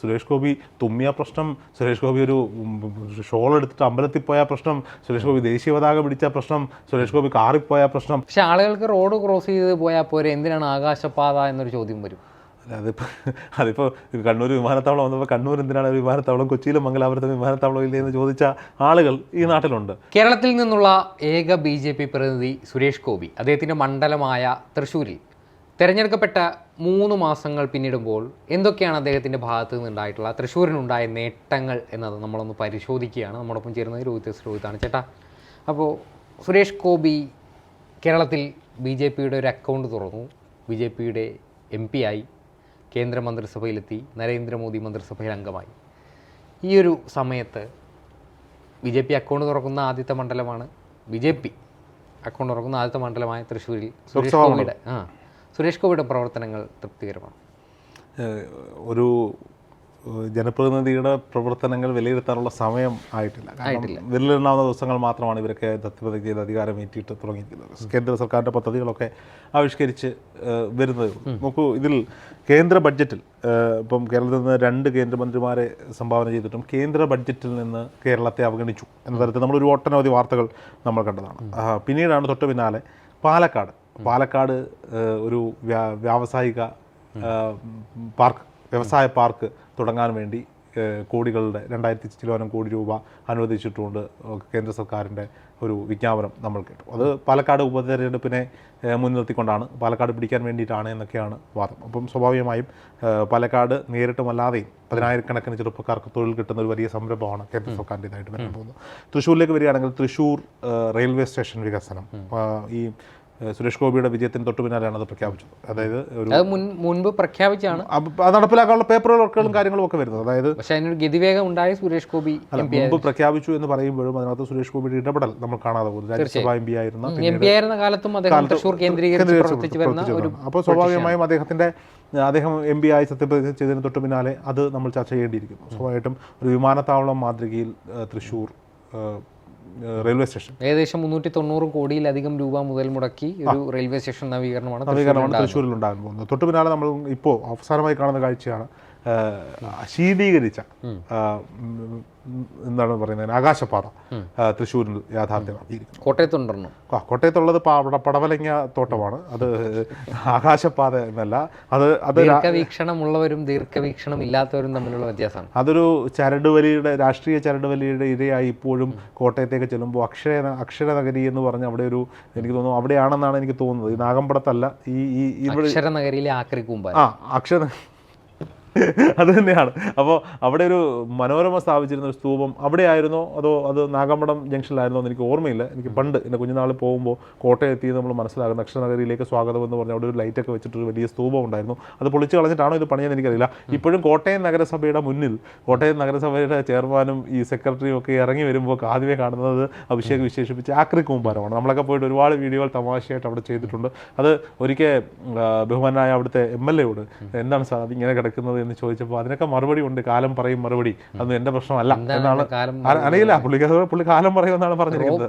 സുരേഷ് ഗോപി തുമ്മിയ പ്രശ്നം സുരേഷ് ഗോപി ഒരു ഷോൾ എടുത്തിട്ട് അമ്പലത്തിൽ പോയ പ്രശ്നം സുരേഷ് ഗോപി ദേശീയ പതാക പിടിച്ച പ്രശ്നം സുരേഷ് ഗോപി കാറിൽ പോയ പ്രശ്നം. പക്ഷെ ആളുകൾക്ക് റോഡ് ക്രോസ് ചെയ്ത് പോയാൽ പോരെ എന്തിനാണ് ആകാശപാത എന്നൊരു ചോദ്യം വരും. അല്ല, അതിപ്പോൾ അതിപ്പോൾ കണ്ണൂർ വിമാനത്താവളം വന്നപ്പോൾ കണ്ണൂർ എന്തിനാണ് വിമാനത്താവളം കൊച്ചിയിലും മംഗലാപുരത്തും വിമാനത്താവളം ഇല്ലേ എന്ന് ചോദിച്ച ആളുകൾ ഈ നാട്ടിലുണ്ട്. കേരളത്തിൽ നിന്നുള്ള ഏക ബി ജെ പി പ്രതിനിധി സുരേഷ് ഗോപി അദ്ദേഹത്തിന്റെ മണ്ഡലമായ തൃശ്ശൂരിൽ തിരഞ്ഞെടുക്കപ്പെട്ട മൂന്ന് മാസങ്ങൾ പിന്നിടുമ്പോൾ എന്തൊക്കെയാണ് അദ്ദേഹത്തിന്റെ ഭാഗത്ത് നിന്നുണ്ടായിട്ടുള്ള തൃശ്ശൂരിനുണ്ടായ നേട്ടങ്ങൾ എന്നത് നമ്മളൊന്ന് പരിശോധിക്കുകയാണ്. നമ്മോടൊപ്പം ചേരുന്നത് രോഹിത് രോഹിതാണ്. ചേട്ടാ അപ്പോൾ സുരേഷ് ഗോപി കേരളത്തിൽ ബി ജെ പിയുടെ ഒരു അക്കൗണ്ട് തുറന്നു. ബി ജെ പിയുടെ എം പി ആയി. കേന്ദ്ര മന്ത്രിസഭയിലെത്തി. നരേന്ദ്രമോദി മന്ത്രിസഭയിൽ അംഗമായി. ഈ ഒരു സമയത്ത് ബി ജെ പി അക്കൗണ്ട് തുറക്കുന്ന ആദ്യത്തെ മണ്ഡലമാണ് ബി ജെ പി. അക്കൗണ്ട് തുറക്കുന്ന ആദ്യത്തെ മണ്ഡലമായ തൃശ്ശൂരിൽ സുരേഷ് ഗോപിയുടെ ആ. സുരേഷ് ഗോപിയുടെ പ്രവർത്തനങ്ങൾ തൃപ്തികരമാണ്. ഒരു ജനപ്രതിനിധിയുടെ പ്രവർത്തനങ്ങൾ വിലയിരുത്താനുള്ള സമയം ആയിട്ടില്ല. കാരണം വിരലിലെണ്ണാവുന്ന ദിവസങ്ങൾ മാത്രമാണ് ഇവരൊക്കെ സത്യപ്രതിജ്ഞ ചെയ്ത് അധികാരം ഏറ്റിട്ട് തുടങ്ങിയിരിക്കുന്നത്. കേന്ദ്ര സർക്കാരിന്റെ പദ്ധതികളൊക്കെ ആവിഷ്കരിച്ച് വരുന്നത് നോക്കൂ ഇതിൽ കേന്ദ്ര ബഡ്ജറ്റിൽ ഇപ്പം കേരളത്തിൽ നിന്ന് രണ്ട് കേന്ദ്രമന്ത്രിമാരെ സംഭാവന ചെയ്തിട്ടും കേന്ദ്ര ബഡ്ജറ്റിൽ നിന്ന് കേരളത്തെ അവഗണിച്ചു എന്ന തരത്തിൽ നമ്മൾ ഒരു ഒട്ടനവധി വാർത്തകൾ നമ്മൾ കണ്ടതാണ്. പിന്നീടാണ് തൊട്ട് പിന്നാലെ പാലക്കാട്. പാലക്കാട് ഒരു വ്യാവസായിക പാർക്ക് വ്യവസായ പാർക്ക് തുടങ്ങാൻ വേണ്ടി കോടികളുടെ രണ്ടായിരത്തി ചിലോനം കോടി രൂപ അനുവദിച്ചിട്ടുണ്ട് കേന്ദ്ര സർക്കാരിന്റെ ഒരു വിജ്ഞാപനം നമ്മൾ കേട്ടു. അത് പാലക്കാട് ഉപതെരഞ്ഞെടുപ്പിനെ മുൻനിർത്തിക്കൊണ്ടാണ്. പാലക്കാട് പിടിക്കാൻ വേണ്ടിയിട്ടാണ് എന്നൊക്കെയാണ് വാദം. അപ്പം സ്വാഭാവികമായും പാലക്കാട് നേരിട്ടുമല്ലാതെയും പതിനായിരക്കണക്കിന് ചെറുപ്പക്കാർക്ക് തൊഴിൽ കിട്ടുന്ന ഒരു വലിയ സംരംഭമാണ് കേന്ദ്ര സർക്കാരിന്റെതായിട്ട് വരാൻ പോകുന്നത്. തൃശ്ശൂരിലേക്ക് വരികയാണെങ്കിൽ തൃശ്ശൂർ റെയിൽവേ സ്റ്റേഷൻ വികസനം. ഈ സുരേഷ് ഗോപിയുടെ വിജയത്തിന് തൊട്ട് പിന്നാലെയാണ് അത് പ്രഖ്യാപിച്ചത്. അതായത് ഒരു മുൻപ് പ്രഖ്യാപിച്ചാണ്. നടപ്പിലാക്കാനുള്ള പേപ്പർ വർക്കുകളും കാര്യങ്ങളും ഒക്കെ വരുന്നത്. അതായത് പക്ഷേ അതിനൊരു ഗതിവേഗം ഉണ്ടായ സുരേഷ് ഗോപി മുൻപ് പ്രഖ്യാപിച്ചു എന്ന് പറയുമ്പോഴും അതിനകത്ത് സുരേഷ് ഗോപിയുടെ ഇടപെടൽ നമ്മൾ കാണാതെ പോകുന്നു രാജ്യസഭാ എം പി ആയിരുന്ന എം പി ആയിരുന്ന കാലത്തും അദ്ദേഹം കേന്ദ്രീകരിച്ച് അപ്പോൾ സ്വാഭാവികമായും അദ്ദേഹത്തിന്റെ അദ്ദേഹം എം പി ആയി സത്യപ്രതിജ്ഞ ചെയ്തതിന് തൊട്ട് പിന്നാലെ അത് നമ്മൾ ചർച്ച ചെയ്യേണ്ടിയിരിക്കുന്നു. സ്വാഭാവികമായിട്ടും ഒരു വിമാനത്താവളം മാതൃകയിൽ തൃശ്ശൂർ റെയിൽവേ സ്റ്റേഷൻ. ഏകദേശം മുന്നൂറ്റി തൊണ്ണൂറ് കോടിയിലധികം രൂപ മുതൽ മുടക്കി ഒരു റെയിൽവേ സ്റ്റേഷൻ നവീകരണമാണ് നവീകരണമാണ് തൃശ്ശൂരിൽ ഉണ്ടാകാൻ പോകുന്നത്. തൊട്ടു പിന്നാലെ നമ്മൾ ഇപ്പോൾ അവസാനമായി കാണുന്ന കാഴ്ചയാണ് ശീതീകരിച്ച എന്താണ് പറയുന്നത് ആകാശപാത തൃശ്ശൂരിൽ യാഥാർത്ഥ്യമാക്കിയിരിക്കുന്നു കോട്ടയത്തുണ്ടെന്നു ആ കോട്ടയത്തുള്ളത് അവിടെ പടവലങ്ങ തോട്ടമാണ്. അത് ആകാശപാത എന്നല്ല. അത് അത് ദീർഘവീക്ഷണമുള്ളവരും ദീർഘവീക്ഷണം ഇല്ലാത്തവരും തമ്മിലുള്ള വ്യത്യാസമാണ്. അതൊരു ചരടുവലിയുടെ രാഷ്ട്രീയ ചരടുവലിയുടെ ഇരയായി ഇപ്പോഴും കോട്ടയത്തേക്ക് ചെല്ലുമ്പോൾ അക്ഷര അക്ഷര നഗരി എന്ന് പറഞ്ഞ അവിടെ ഒരു എനിക്ക് തോന്നുന്നു അവിടെയാണെന്നാണ് എനിക്ക് തോന്നുന്നത്. ഈ നാഗമ്പടത്തല്ല ഈ ഈ ഇവിടെ അക്ഷര നഗരിയിലെ ആക്രി ആ അക്ഷര അത് തന്നെയാണ്. അപ്പോൾ അവിടെ ഒരു മനോരമ സ്ഥാപിച്ചിരുന്ന ഒരു സ്തൂപം അവിടെ ആയിരുന്നോ അതോ അത് നാഗമ്പടം ജംഗ്ഷനിലായിരുന്നോ എന്ന് എനിക്ക് ഓർമ്മയില്ല. എനിക്ക് പണ്ട് എന്റെ കുഞ്ഞുനാൾ പോകുമ്പോൾ കോട്ടയം നമ്മൾ മനസ്സിലാകുന്ന അക്ഷരനഗരിയിലേക്ക് സ്വാഗതം എന്ന് പറഞ്ഞ അവിടെ ഒരു ലൈറ്റൊക്കെ വെച്ചിട്ട് ഒരു വലിയ സ്തൂപം ഉണ്ടായിരുന്നു. അത് പൊളിച്ച് കളഞ്ഞിട്ടാണോ ഇത് പണിയെന്ന് എനിക്കറിയില്ല. ഇപ്പോഴും കോട്ടയം നഗരസഭയുടെ മുന്നിൽ കോട്ടയം നഗരസഭയുടെ ചെയർമാനും ഈ സെക്രട്ടറിയും ഒക്കെ ഇറങ്ങി വരുമ്പോൾ ആദ്യമേ കാണുന്നത് അഭിഷേക് വിശേഷിപ്പിച്ച് ആക്രി കൂമ്പാരമാണ്. നമ്മളൊക്കെ പോയിട്ട് ഒരുപാട് വീഡിയോകൾ തമാശയായിട്ട് അവിടെ ചെയ്തിട്ടുണ്ട്. അത് ഒരിക്കൽ ബഹുമാനായ അവിടുത്തെ എം എൽ എയോട് എന്താണ് സാർ ഇങ്ങനെ കിടക്കുന്നത് എന്ന് ചോദിച്ചപ്പോൾ അതിനൊക്കെ മറുപടി ഉണ്ട്. കാലം പറയും മറുപടി. അതൊന്നും എന്റെ പ്രശ്നമല്ല എന്നാണ് അറിയില്ല പുള്ളി പുള്ളി കാലം പറയുമെന്നാണ് പറഞ്ഞിരിക്കുന്നത്.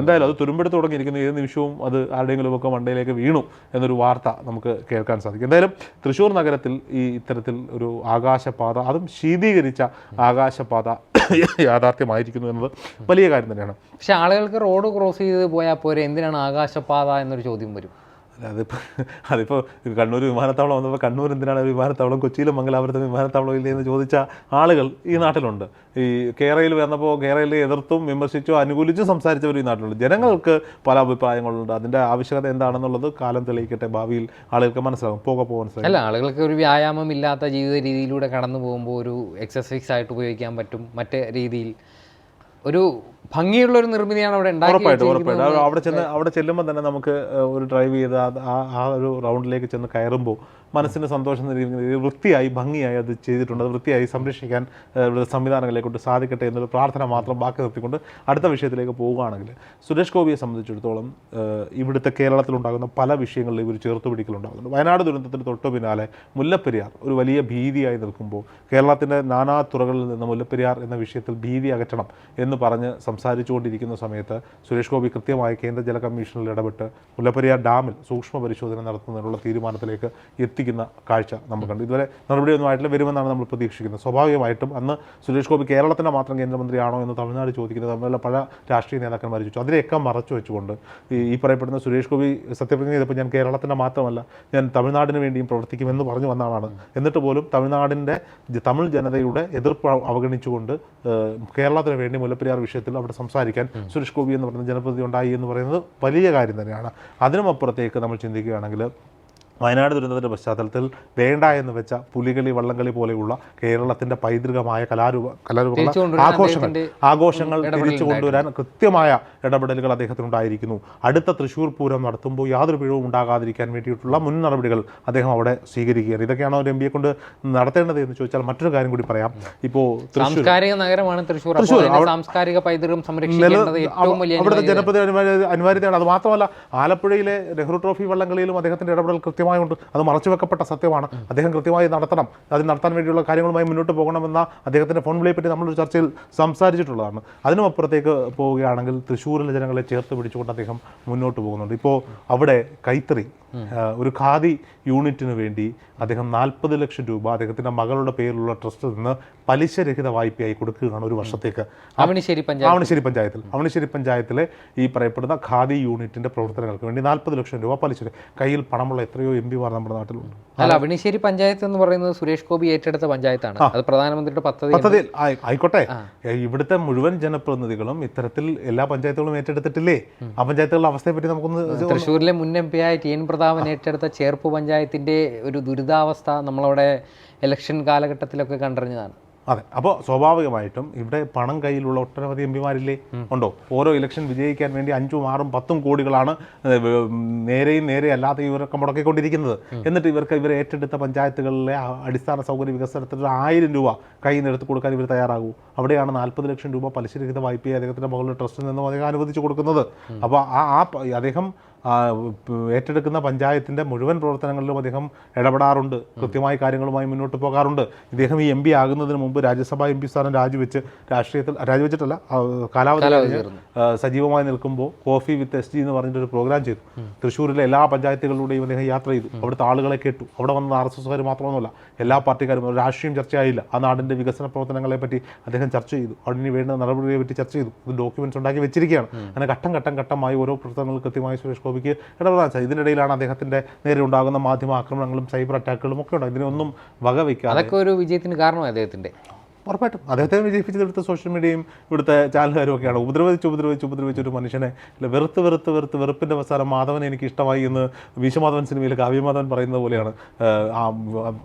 എന്തായാലും അത് തുരുമ്പെടുത്ത് തുടങ്ങിയിരിക്കുന്നു. ഏത് നിമിഷവും അത് ആരുടെയെങ്കിലും ഒക്കെ മണ്ടയിലേക്ക് വീണു എന്നൊരു വാർത്ത നമുക്ക് കേൾക്കാൻ സാധിക്കും. എന്തായാലും തൃശ്ശൂർ നഗരത്തിൽ ഈ ഇത്തരത്തിൽ ഒരു ആകാശപാത അതും ശീതീകരിച്ച ആകാശപാത യാഥാർത്ഥ്യമായിരിക്കുന്നു എന്നത് വലിയ കാര്യം തന്നെയാണ്. പക്ഷെ ആളുകൾക്ക് റോഡ് ക്രോസ് ചെയ്ത് പോയാൽ പോരെ? എന്തിനാണ് ആകാശപാത എന്നൊരു ചോദ്യം വരും. അല്ല അതിപ്പോൾ അതിപ്പോൾ കണ്ണൂർ വിമാനത്താവളം വന്നപ്പോൾ കണ്ണൂർ എന്തിനാണ് വിമാനത്താവളം? കൊച്ചിയിലും മംഗലാപുരത്തും വിമാനത്താവളം ഇല്ലേ എന്ന് ചോദിച്ച ആളുകൾ ഈ നാട്ടിലുണ്ട്. ഈ കേരളയിൽ വന്നപ്പോൾ കേരളയിൽ എതിർത്തും വിമർശിച്ചോ അനുകൂലിച്ചും സംസാരിച്ചവർ ഈ നാട്ടിലുണ്ട്. ജനങ്ങൾക്ക് പല അഭിപ്രായങ്ങളുണ്ട്. അതിന്റെ ആവശ്യകത എന്താണെന്നുള്ളത് കാലം തെളിയിക്കട്ടെ ഭാവിയിൽ ആളുകൾക്ക് മനസ്സിലാകും പോകെ പോകാൻ സാധിക്കും അല്ല ആളുകൾക്ക് ഒരു വ്യായാമം ഇല്ലാത്ത ജീവിത രീതിയിലൂടെ കടന്നു പോകുമ്പോൾ ഒരു എക്സസൈസ് ആയിട്ട് ഉപയോഗിക്കാൻ പറ്റും മറ്റേ രീതിയിൽ. ഒരു ഭംഗിയുള്ള ഒരു നിർമ്മിതിയാണ് അവിടെ ഉറപ്പായിട്ടും ഉറപ്പായിട്ടും. അവിടെ ചെന്ന് അവിടെ ചെല്ലുമ്പോൾ തന്നെ നമുക്ക് ഒരു ഡ്രൈവ് ചെയ്ത് ആ ഒരു റൗണ്ടിലേക്ക് ചെന്ന് കയറുമ്പോൾ മനസ്സിന് സന്തോഷം നൽകുന്ന രീതിയിൽ വൃത്തിയായി ഭംഗിയായി അത് ചെയ്തിട്ടുണ്ട്. അത് വൃത്തിയായി സംരക്ഷിക്കാൻ സംവിധാനങ്ങളെ കൊണ്ട് സാധിക്കട്ടെ എന്നൊരു പ്രാർത്ഥന മാത്രം ബാക്കി നിർത്തിക്കൊണ്ട് അടുത്ത വിഷയത്തിലേക്ക് പോവുകയാണെങ്കിൽ സുരേഷ് ഗോപിയെ സംബന്ധിച്ചിടത്തോളം ഇവിടുത്തെ കേരളത്തിലുണ്ടാകുന്ന പല വിഷയങ്ങളിലും ഇവർ ചേർത്ത് പിടിക്കലുണ്ടാകുന്നുണ്ട് വയനാട് ദുരന്തത്തിന് തൊട്ടു പിന്നാലെ മുല്ലപ്പെരിയാർ ഒരു വലിയ ഭീതിയായി നിൽക്കുമ്പോൾ കേരളത്തിന്റെ നാനാ തുറകളിൽ നിന്ന് മുല്ലപ്പെരിയാർ എന്ന വിഷയത്തിൽ ഭീതി അകറ്റണം എന്ന് പറഞ്ഞ് സംസാരിച്ചുകൊണ്ടിരിക്കുന്ന സമയത്ത് സുരേഷ് ഗോപി കൃത്യമായി കേന്ദ്ര ജല കമ്മീഷനിൽ ഇടപെട്ട് മുല്ലപ്പെരിയാർ ഡാമിൽ സൂക്ഷ്മ പരിശോധന നടത്തുന്നതിനുള്ള തീരുമാനത്തിലേക്ക് എത്തി. എത്തിക്കുന്ന കാഴ്ച നമ്മൾ കണ്ടു. ഇതുവരെ നടപടിയൊന്നും ആയിട്ടില്ല വരുമെന്നാണ് നമ്മൾ പ്രതീക്ഷിക്കുന്നത്. സ്വാഭാവികമായിട്ടും അന്ന് സുരേഷ് ഗോപി കേരളത്തിന്റെ മാത്രം കേന്ദ്രമന്ത്രിയാണോ എന്ന് തമിഴ്നാട് ചോദിക്കുന്നത്. തമ്മിലുള്ള പല രാഷ്ട്രീയ നേതാക്കന്മാർ ചോദിച്ചു. അതിനെയൊക്കെ മറച്ചു വെച്ചുകൊണ്ട് ഈ പറയപ്പെടുന്ന സുരേഷ് ഗോപി സത്യപ്രതിജ്ഞ ചെയ്തപ്പോൾ ഞാൻ കേരളത്തിന്റെ മാത്രമല്ല ഞാൻ തമിഴ്നാടിന് വേണ്ടിയും പ്രവർത്തിക്കുമെന്ന് പറഞ്ഞു വന്ന ആളാണ് എന്നിട്ട് പോലും തമിഴ്നാടിന്റെ തമിഴ് ജനതയുടെ എതിർപ്പ് അവഗണിച്ചുകൊണ്ട് കേരളത്തിന് വേണ്ടി മുല്ലപ്പെരിയാർ വിഷയത്തിൽ അവിടെ സംസാരിക്കാൻ സുരേഷ് ഗോപി എന്ന് പറയുന്ന ജനപ്രതിനിധി ഉണ്ടായി എന്ന് പറയുന്നത് വലിയ കാര്യം തന്നെയാണ്. അതിനുമപ്പുറത്തേക്ക് നമ്മൾ ചിന്തിക്കുകയാണെങ്കിൽ വയനാട് ദുരന്തത്തിന്റെ പശ്ചാത്തലത്തിൽ വേണ്ട എന്ന് വെച്ച പുലികളി വള്ളംകളി പോലെയുള്ള കേരളത്തിന്റെ പൈതൃകമായ കലാരൂപ കലാരൂപ ആഘോഷങ്ങൾ ആഘോഷങ്ങൾ തിരിച്ചു കൊണ്ടുവരാൻ കൃത്യമായ ഇടപെടലുകൾ അദ്ദേഹത്തിനുണ്ടായിരിക്കുന്നു. അടുത്ത തൃശ്ശൂർ പൂരം നടത്തുമ്പോൾ യാതൊരു പിഴവും ഉണ്ടാകാതിരിക്കാൻ വേണ്ടിയിട്ടുള്ള മുൻ നടപടികൾ അദ്ദേഹം അവിടെ സ്വീകരിക്കുകയാണ്. ഇതൊക്കെയാണോ ഒരു എം പിയെ കൊണ്ട് നടത്തേണ്ടത് എന്ന് ചോദിച്ചാൽ മറ്റൊരു കാര്യം കൂടി പറയാം. ഇപ്പോൾ സാംസ്കാരിക നഗരമാണ് തൃശ്ശൂർ സാംസ്കാരിക പൈതൃകം സംരക്ഷിക്കേണ്ടത് ഏറ്റവും വലിയ അവിടുത്തെ ജനപ്രതി അനിവാര്യ അനിവാര്യതയാണ്. അത് മാത്രമല്ല ആലപ്പുഴയിലെ നെഹ്റു ട്രോഫി വള്ളംകളിയിലും അദ്ദേഹത്തിന്റെ ഇടപെടൽ കൃത്യമായുണ്ട്. അത് മറച്ചു വെക്കപ്പെട്ട സത്യമാണ്. അദ്ദേഹം കൃത്യമായി നടത്തണം. അത് നടത്താൻ വേണ്ടിയുള്ള കാര്യങ്ങളുമായി മുന്നോട്ട് പോകണമെന്ന അദ്ദേഹത്തിന്റെ ഫോൺ വിളിയെ പറ്റി നമ്മളൊരു ചർച്ചയിൽ സംസാരിച്ചിട്ടുള്ളതാണ്. അതിനുമപ്പുറത്തേക്ക് പോവുകയാണെങ്കിൽ തൃശ്ശൂരിലെ ജനങ്ങളെ ചേർത്ത് പിടിച്ചുകൊണ്ട് അദ്ദേഹം മുന്നോട്ട് പോകുന്നുണ്ട്. ഇപ്പോൾ അവിടെ കൈത്തറി ഒരു ഖാദി യൂണിറ്റിന് വേണ്ടി അദ്ദേഹം നാൽപ്പത് ലക്ഷം രൂപ അദ്ദേഹത്തിന്റെ മകളുടെ പേരിലുള്ള ട്രസ്റ്റിൽ നിന്ന് പലിശരഹിത വായ്പയായി കൊടുക്കുകയാണ് ഒരു വർഷത്തേക്ക്. അവണിശ്ശേരി പഞ്ചായത്ത് പഞ്ചായത്തിൽ. അവണിശ്ശേരി പഞ്ചായത്തിലെ ഈ പറയപ്പെടുന്ന ഖാദി യൂണിറ്റിന്റെ പ്രവർത്തനങ്ങൾക്ക് വേണ്ടി നാൽപ്പത് ലക്ഷം രൂപ പലിശ കയ്യിൽ പണമുള്ള എത്രയോ എം പിമാർ നമ്മുടെ നാട്ടിലുണ്ട്. അല്ല അവിണിശ്ശേരി പഞ്ചായത്ത് എന്ന് പറയുന്നത് സുരേഷ് ഗോപി ഏറ്റെടുത്ത പഞ്ചായത്താണ്. അത് പ്രധാനമന്ത്രിയുടെ പദ്ധതി പദ്ധതി ആയി- ആയിക്കോട്ടെ. ഇവിടുത്തെ മുഴുവൻ ജനപ്രതിനിധികളും ഇത്തരത്തിൽ എല്ലാ പഞ്ചായത്തുകളും ഏറ്റെടുത്തിട്ടില്ലേ? ആ പഞ്ചായത്തുകളുടെ അവസ്ഥയെ പറ്റി നമുക്കൊന്ന് തൃശ്ശൂരിലെ മുൻ എം പി ആയ ടി എൻ പ്രതാപൻ ഏറ്റെടുത്ത ചേർപ്പ് പഞ്ചായത്തിന്റെ ഒരു ദുരിതാവസ്ഥ നമ്മളവിടെ ഇലക്ഷൻ കാലഘട്ടത്തിലൊക്കെ കണ്ടറിഞ്ഞതാണ്. അതെ. അപ്പോൾ സ്വാഭാവികമായിട്ടും ഇവിടെ പണം കയ്യിലുള്ള ഒട്ടനവധി എം പിമാരില്ലേ? ഉണ്ടോ? ഓരോ ഇലക്ഷൻ വിജയിക്കാൻ വേണ്ടി അഞ്ചും ആറും പത്തും കോടികളാണ് നേരെയും നേരെ അല്ലാതെ ഇവരൊക്കെ മുടക്കിക്കൊണ്ടിരിക്കുന്നത്. എന്നിട്ട് ഇവർക്ക് ഇവർ ഏറ്റെടുത്ത പഞ്ചായത്തുകളിലെ അടിസ്ഥാന സൗകര്യ വികസനത്തിന് ഒരു ആയിരം രൂപ കയ്യിൽ നിന്ന് എടുത്ത് കൊടുക്കാൻ ഇവർ തയ്യാറാകൂ. അവിടെയാണ് നാൽപ്പത് ലക്ഷം രൂപ പലിശരഹിത വായ്പയെ അദ്ദേഹത്തിന്റെ മകളുടെ ട്രസ്റ്റിൽ നിന്നും അദ്ദേഹം അനുവദിച്ചു കൊടുക്കുന്നത്. അപ്പോൾ ആ ആ അദ്ദേഹം ഏറ്റെടുക്കുന്ന പഞ്ചായത്തിന്റെ മുഴുവൻ പ്രവർത്തനങ്ങളിലും അദ്ദേഹം ഇടപെടാറുണ്ട്. കൃത്യമായ കാര്യങ്ങളുമായി മുന്നോട്ട് പോകാറുണ്ട്. ഇദ്ദേഹം ഈ എം പി ആകുന്നതിന് മുമ്പ് രാജ്യസഭാ എം പി സ്ഥാനം രാജിവെച്ച് രാഷ്ട്രീയത്തിൽ രാജിവെച്ചിട്ടല്ല കാലാവധി സജീവമായി നിൽക്കുമ്പോൾ കോഫി വിത്ത് എസ് ജി എന്ന് പറഞ്ഞിട്ടൊരു പ്രോഗ്രാം ചെയ്തു. തൃശ്ശൂരിലെ എല്ലാ പഞ്ചായത്തുകളിലൂടെയും അദ്ദേഹം യാത്ര ചെയ്തു. അവിടുത്തെ ആളുകളെ കേട്ടു. അവിടെ വന്ന ആർ എസ് എസ്കാർ മാത്രമൊന്നുമല്ല എല്ലാ പാർട്ടിക്കാരും ഒരു രാഷ്ട്രീയം ചർച്ചയായില്ല. ആ നാടിന്റെ വികസന പ്രവർത്തനങ്ങളെ പറ്റി അദ്ദേഹം ചർച്ച ചെയ്തു. അതിന് വേണ്ട നടപടികളെ പറ്റി ചർച്ച ചെയ്തു. ഡോക്യുമെന്റ്സ് ഉണ്ടാക്കി വെച്ചിരിക്കുകയാണ്. അങ്ങനെ ഘട്ടം ഘട്ടം ഘട്ടമായി ഓരോ പ്രവർത്തനങ്ങൾ കൃത്യമായി സുരേഷ് ഗോപിക്ക് ഇടപെടാൻ സാധിക്കും ഇതിനിടയിലാണ് അദ്ദേഹത്തിന്റെ നേരെ ഉണ്ടാകുന്ന മാധ്യമ ആക്രമണങ്ങളും സൈബർ അറ്റാക്കുകളും ഒക്കെ ഉണ്ട് ഇതിനൊന്നും വകവയ്ക്കാതെ അതൊക്കെ ഒരു വിജയത്തിന് കാരണമാണ് അദ്ദേഹത്തിന്റെ. ഉറപ്പായിട്ടും. അദ്ദേഹത്തെ വിജയിപ്പിച്ചെടുത്ത സോഷ്യൽ മീഡിയയും ഇവിടുത്തെ ചാനലുകാരും ഒക്കെയാണ്. ഉപദ്രവിച്ച് ഉപദ്രവിച്ച് ഉപദ്രവിച്ച് ഒരു മനുഷ്യനെ അല്ല വെറുത്ത് വെറുത്ത് വെറുത്ത് വെറുപ്പിന്റെ അവസാനം മാധവൻ എനിക്ക് ഇഷ്ടമായി എന്ന് വിശ്വമാധവൻ സിനിമയിൽ കാവ്യമാധവൻ പറയുന്നത് പോലെയാണ്. ആ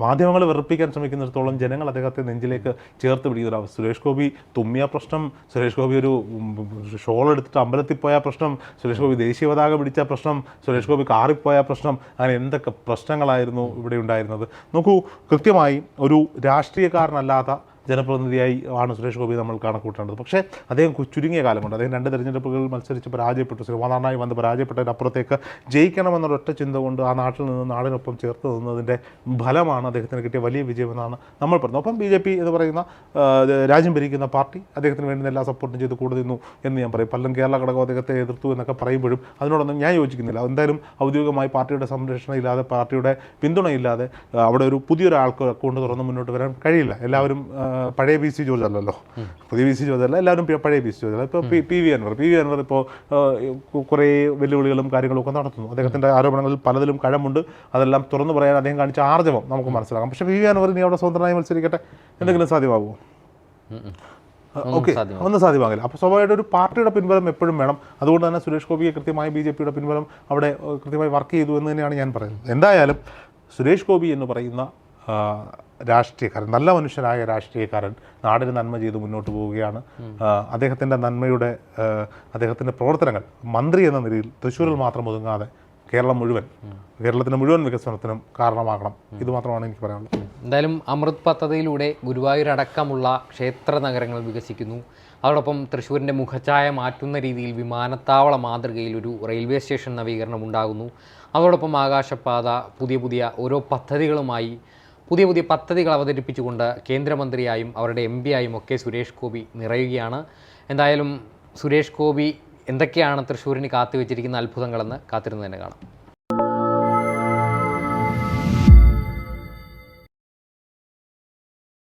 മാധ്യമങ്ങൾ വെറുപ്പിക്കാൻ ശ്രമിക്കുന്നിടത്തോളം ജനങ്ങൾ അദ്ദേഹത്തെ നെഞ്ചിലേക്ക് ചേർത്ത് പിടിക്കുന്ന. സുരേഷ് ഗോപി തുമ്മിയ പ്രശ്നം സുരേഷ് ഗോപി ഒരു ഷോൾ എടുത്തിട്ട് അമ്പലത്തിൽ പോയ പ്രശ്നം സുരേഷ് ഗോപി ദേശീയ പതാക പിടിച്ച പ്രശ്നം സുരേഷ് ഗോപി കാറിപ്പോയ പ്രശ്നം അങ്ങനെ എന്തൊക്കെ പ്രശ്നങ്ങളായിരുന്നു ഇവിടെ ഉണ്ടായിരുന്നത്. നോക്കൂ കൃത്യമായി ഒരു രാഷ്ട്രീയക്കാരനല്ലാത്ത ജനപ്രതിനിധിയായി ആണ് സുരേഷ് ഗോപി നമ്മൾ കണക്കൂട്ടേണ്ടത് പക്ഷേ അദ്ദേഹം ചുരുങ്ങിയ കാലം കൊണ്ട് അദ്ദേഹം രണ്ട് തെരഞ്ഞെടുപ്പുകൾ മത്സരിച്ച് പരാജയപ്പെട്ടു. സിനിമാനായി വന്ന് പരാജയപ്പെട്ടതിനപ്പുറത്തേക്ക് ജയിക്കണമെന്നൊരു ഒറ്റ ചിന്ത കൊണ്ട് ആ നാട്ടിൽ നിന്ന് നാടിനൊപ്പം ചേർത്ത് നിന്നതിന്റെ ഫലമാണ് അദ്ദേഹത്തിന് കിട്ടിയ വലിയ വിജയമെന്നാണ് നമ്മൾ പറഞ്ഞത്. ഒപ്പം ബി ജെ പി എന്ന് പറയുന്ന രാജ്യം ഭരിക്കുന്ന പാർട്ടി അദ്ദേഹത്തിന് വേണ്ടുന്ന എല്ലാ സപ്പോർട്ടും ചെയ്ത് കൂടെ നിന്നു എന്ന് ഞാൻ പറയും. പലരും കേരള ഘടകം അദ്ദേഹത്തെ എതിർത്തു എന്നൊക്കെ പറയുമ്പോഴും അതിനോടൊന്നും ഞാൻ യോജിക്കുന്നില്ല. എന്തായാലും ഔദ്യോഗികമായി പാർട്ടിയുടെ സംരക്ഷണം ഇല്ലാതെ പാർട്ടിയുടെ പിന്തുണയില്ലാതെ അവിടെ ഒരു പുതിയൊരാൾക്ക് അക്കൗണ്ട് തുറന്ന് മുന്നോട്ട് വരാൻ കഴിയില്ല. എല്ലാവരും പഴയ പി സി ജോർജ് അല്ലല്ലോ പുതിയ പി സി ജോർജ് അല്ല എല്ലാവരും പഴയ പി സി ജോർജ് അല്ല ഇപ്പോൾ P V Anvar. P V Anvar ഇപ്പോൾ കുറേ വെല്ലുവിളികളും കാര്യങ്ങളും ഒക്കെ നടത്തുന്നു. അദ്ദേഹത്തിന്റെ ആരോപണങ്ങളിൽ പലതിലും കഴമുണ്ട്. അതെല്ലാം തുറന്നു പറയാൻ അദ്ദേഹം കാണിച്ച ആർജവം നമുക്ക് മനസ്സിലാക്കാം. പക്ഷേ പി വി അൻവർ ഇനി അവിടെ സ്വതന്ത്രമായി മത്സരിക്കട്ടെ? എന്തെങ്കിലും സാധ്യമാകുമോ ഓക്കെ. ഒന്നും സാധ്യമാകില്ല. അപ്പോൾ സ്വാഭാവികമായിട്ട് ഒരു പാർട്ടിയുടെ പിൻബലം എപ്പോഴും വേണം. അതുകൊണ്ട് തന്നെ സുരേഷ് ഗോപിയെ കൃത്യമായി ബി ജെ പിയുടെ പിൻബലം അവിടെ കൃത്യമായി വർക്ക് ചെയ്തു എന്ന് തന്നെയാണ് ഞാൻ പറയുന്നത്. എന്തായാലും സുരേഷ് ഗോപി എന്ന് പറയുന്ന രാഷ്ട്രീയക്കാരൻ നല്ല മനുഷ്യനായ രാഷ്ട്രീയക്കാരൻ നാടിന് നന്മ ചെയ്ത് മുന്നോട്ട് പോവുകയാണ്. അദ്ദേഹത്തിന്റെ നന്മയുടെ അദ്ദേഹത്തിന്റെ പ്രവർത്തനങ്ങൾ മന്ത്രി എന്ന നിലയിൽ തൃശ്ശൂരിൽ മാത്രം ഒതുങ്ങാതെ കേരളം മുഴുവൻ കേരളത്തിന്റെ മുഴുവൻ വികസനത്തിനും കാരണമാകണം. ഇത് മാത്രമാണ് എനിക്ക് പറയാനുള്ളത്. എന്തായാലും അമൃത് പദ്ധതിയിലൂടെ ഗുരുവായൂർ അടക്കമുള്ള ക്ഷേത്ര നഗരങ്ങൾ വികസിക്കുന്നു. അതോടൊപ്പം തൃശ്ശൂരിന്റെ മുഖഛായ മാറ്റുന്ന രീതിയിൽ വിമാനത്താവള മാതൃകയിൽ ഒരു റെയിൽവേ സ്റ്റേഷൻ നവീകരണം ഉണ്ടാകുന്നു. അതോടൊപ്പം ആകാശപാത പുതിയ പുതിയ ഓരോ പദ്ധതികളുമായി പുതിയ പുതിയ പദ്ധതികൾ അവതരിപ്പിച്ചുകൊണ്ട് കേന്ദ്രമന്ത്രിയായും അവരുടെ എം ആയും ഒക്കെ സുരേഷ് ഗോപി നിറയുകയാണ്. എന്തായാലും സുരേഷ് ഗോപി എന്തൊക്കെയാണ് തൃശ്ശൂരിന് കാത്തുവെച്ചിരിക്കുന്ന അത്ഭുതങ്ങളെന്ന് കാത്തിരുന്ന് തന്നെ കാണാം.